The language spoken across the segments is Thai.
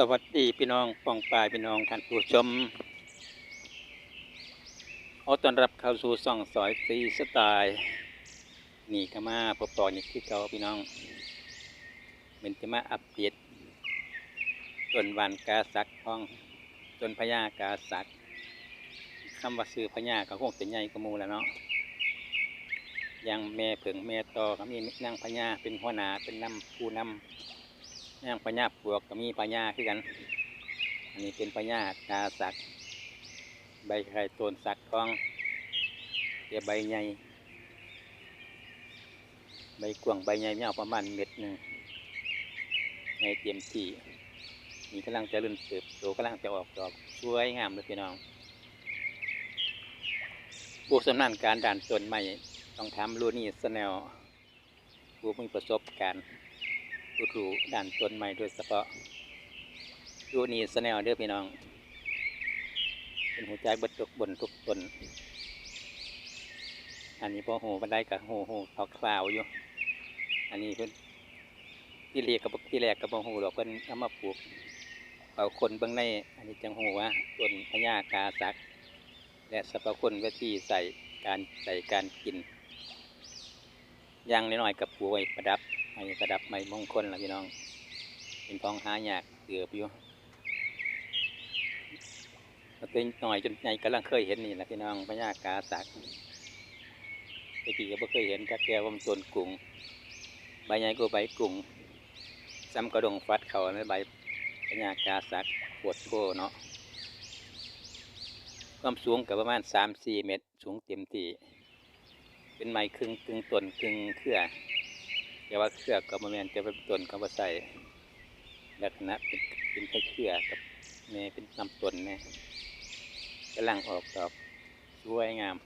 สวัสดีพี่น้องปองปายพี่น้องท่านผู้ชมขอต้อนรับเข้าสู่ส่องสอยสีสไตล์นี่ก็มาพบต่อนี่คือเก่าพี่น้องมันจะมาอัปเดตต้นวันกาสักห้องต้นพญากาสักคำว่าซื้อพญาก็คงเป็นใหญ่กมูแล้วเนาะยังแม่เผิงแม่ตอก็มีนางพญาเป็นหัวหน้าเป็นนำผู้นำ ย่างพญาปลวกก็มีพญญาคือกัน อันนี้เป็นพญญากาสัก ใบไข่ต้นสักทองเดี๋ยวใบใหญ่ ใบกวางใบใหญ่ยาวประมาณเม็ดหนึ่งในเตรียมที่นี่กำลังจะริ่มเติบโตกำลังจะออกดอกสวยงามเลยพี่น้องผู้สำนักการด่านต้นไม้ต้องทำรูนี่สแนลผู้มีประสบการณ์ ผู้ถูด่านต้นไม้โดยเฉพาะดูนี่สแนลเด้อพี่น้อง เป็นหัวใจบดทุกบนทุกตนอันนี้พอหูบันได้กับหูหูเขาคลาวอยู่ อันนี้เพิ่นที่เรียกกับที่แรกกับหูดอกเพิ่นเอามาปลูกเอาคนเบื้องใน อันนี้จังหูว่าต้นพญากาสักและสรรพคุณวิธีใส่การใส่การกิน ย่างน้อยๆกับปลูไว้ประดับให้ประดับไม้มงคลล่ะพี่น้อง เป็นของหายากเกือบอยู่มาเป็นหน่อยจนใหญ่กำลังเคยเห็นนี่แหละพี่น้องพญากาสักตะกี้ก็บ่เคยเห็นจักแก้วมันต้นกุ้งใบใหญ่ก็ใบกุ้งซ้ำกระดงฟัดเขาในใบพญากาสักปวดโพเนาะความสูงกับประมาณสามสี่เมตร สูงเต็มที่ เป็นไม้ครึ่งครึ่งต้นครึ่งเครือแต่ว่าเครือก็บ่แม่นจะเป็นต้นก็บ่ใส่ลักษณะเป็นเป็นแค่เครือกับแม่เป็นลำต้นแม่กำลังออกดอกสวยงาม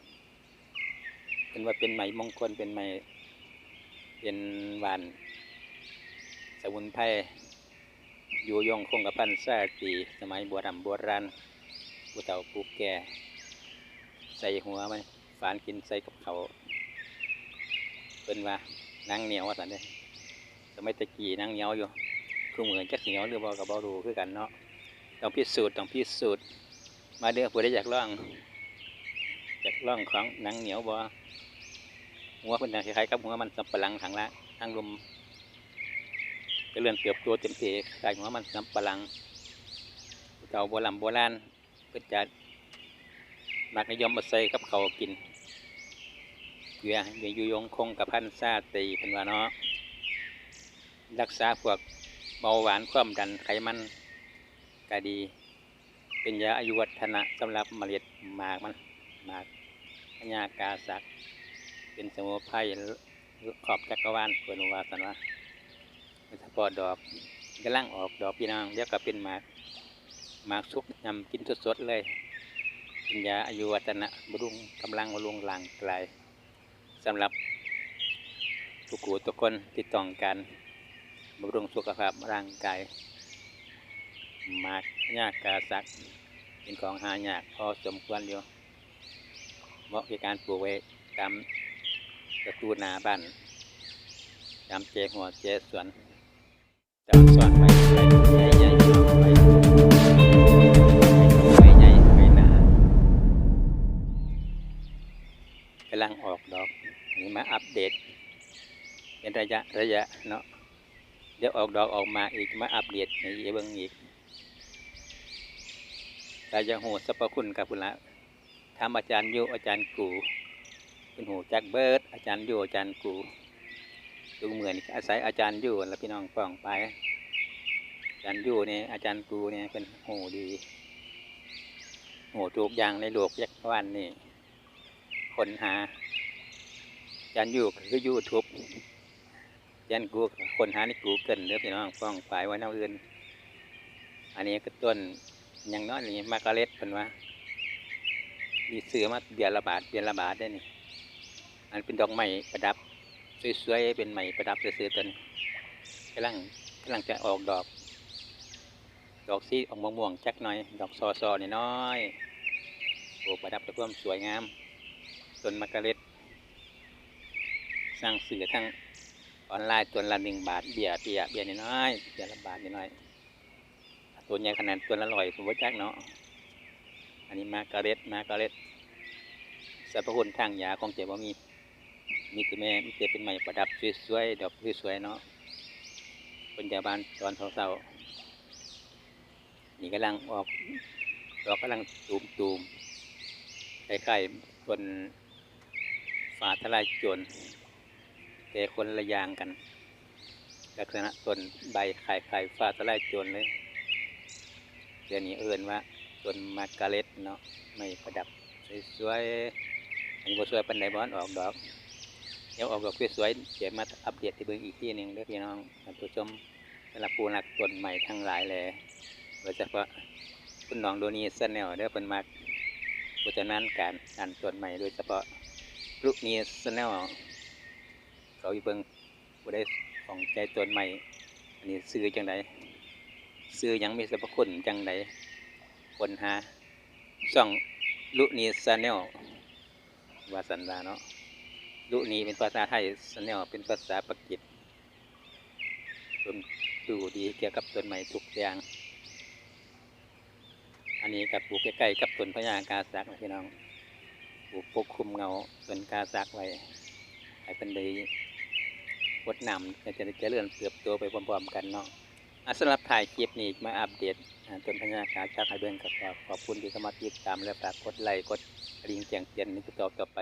เป็นว่าเป็นไหมมงคลเป็นไหมเป็นหวานสมุนไพรอยู่ยงคงกับพันแท้ปีสมัยโบราณโบราณผู้เฒ่าผู้แก่ ใส่หัวมันฝานกินใส่กับเขา เป็นว่านางเหนียวว่าสันเด้สมัยตะกี้นางเหนียวอยู่คือเหมือนจักเหนียวหรือบ่กับบ่รู้คือกันเนาะต้องพิสูจน์ต้องพิสูจน์มาเด้อผู้ใดอยากลองอยากลองของนางเหนียวบ่หัวเป็นคล้ายๆกับหัวมันสำปะหลังทางละทางลมจะเลื่อนเติบโตเต็มที่คล้ายหัวมันสำปะหลังเก่าโบราณโบราณเพื่อจะมักนิยมมาใส่กับเขากิน เกลือเดี๋ยอยู่ยงคงกับพันซาตีเป็นว่าเนาะรักษาพวกเบาหวานความดันไขมันก็ดี เป็นยาอายุวัฒนะสำหรับเมล็ดหมากมันหมากพญากาสักเป็นสมุนไพรขอบจักรวาลเปิดวาสันว่าเฉพาะดอกกำลังออกดอกพี่น้องเดี๋ยวก็เป็นหมากหมากสุกยำกินสดๆเลย เป็นยาอายุวัฒนะบำรุงกำลังบำรุงหลังไกล สำหรับทุกคนทุกคนที่ต้องการบำรุงสุขภาพร่างกายมากยากกาสักเป็นของหายากพอสมควรอยู่เหมาะในการปลูกไว้ตามประตูหนาบ้านตามเจหัวเจสวนตามสวนไปไปใหญ่ๆไปไปใหญ่ไปหนากำลังออกดอก มาอัปเดต เป็นระยะระยะเนาะเดี๋ยวออกดอกออกมาอีกมาอัปเดตในเบิ่งอีกเราจะหูสรรพคุณกับคุณละทำอาจารย์โยอาจารย์กูเป็นหูจักเบิร์ดอาจารย์โยอาจารย์กูดูเหมือนอาศัยอาจารย์โยแล้วพี่น้องฟังไปอาจารย์โยเนี่ยอาจารย์กูเนี่ยเป็นหูดีหูถูกอย่างในโลกยักษ์วันนี่คนหา อาจารย์ยูก็คือยูทูบอาจารย์กูคนหาในกูเกิลเด้อพี่น้องฟ้องฝ่ายไว้แนวอื่น อันนี้ก็ต้นอยังน้อยนี่มากระเล็ดเป็นว่า มีเสือมาเบียร์ระบาดเบียร์ระบาดได้นี่ อันเป็นดอกไม้ประดับสวยๆเป็นไม้ประดับเสือๆต้นกำลังกำลังจะออกดอก ดอกสีออกม่วงๆจักหน่อย ดอกซอซอๆน้อยๆโอ้ประดับด้วยความสวยงามต้นมะกะเล็ด สร้างสื่อทั้งออนไลน์ตัวละหนึ่งบาทเบียร์เบียร์เบียร์น้อยเบียร์ละบาทน้อยตัวใหญ่ขนาดตัวละร้อยผมว่าจักเนาะอันนี้มาการเร็ตมาการเร็ตสรรพคุณทางยาของเจ้าบ่มีมีแต่แม่มีแต่เป็นไม้ประดับสวยๆดอกสวยๆเนาะเป็นยาบานตอนเศร้าๆนี่กำลังออกดอกกำลังตูมตูมๆคล้ายๆต้นฝาทลายโจร แต่คนละอย่างกัน ลักษณะต้นใบคล้ายๆฟ้าทลายโจรเลยเดี๋ยวนี้เอิ้นว่าต้นมาการเร็ตเนาะไม่ประดับสวยๆอันนี้บ่สวยปานใดบอนออกดอกเดี๋ยวออกดอกสวยๆเดี๋ยวมาอัปเดตให้เบิ่งอีกทีหนึ่งเด้อพี่น้องท่านผู้ชมสำหรับผู้รักต้นใหม่ทั้งหลายแหละโดยเฉพาะคุณน้องโดนีสแนลเด้อเพิ่นมักผู้จัดการการการต้นใหม่โดยเฉพาะลูกนีสแนล เขาอีเบิงผู้ได้ของใจต้นใหม่ อันนี้ซื้อจังไดซื้อยังมีสรรพคุณจังไดคนหาช่องลุนีสแนลวาสันดาเนาะลุนีเป็นภาษาไทยสแนลเป็นภาษาปากีสต้นดูดีเกี่ยวกับต้นไม้ทุกอย่าง อันนี้กับปลูกใกล้ๆกับต้นพญากาซักนะพี่น้องปลูกปกคุมเงาต้นกาซักไว้ให้เป็นด้ว ดนำจะจะได้เจริญเติบโตไปพร้อมๆกันเนาะสำหรับถ่ายคลิปนี้มาอัปเดตอ่าต้นพญากาชักให้เบิ่งกับขอบคุณที่เข้ามาติดตามและฝากกดไลค์กดกระดิ่งแจ้งเตือนในต่อต่อไป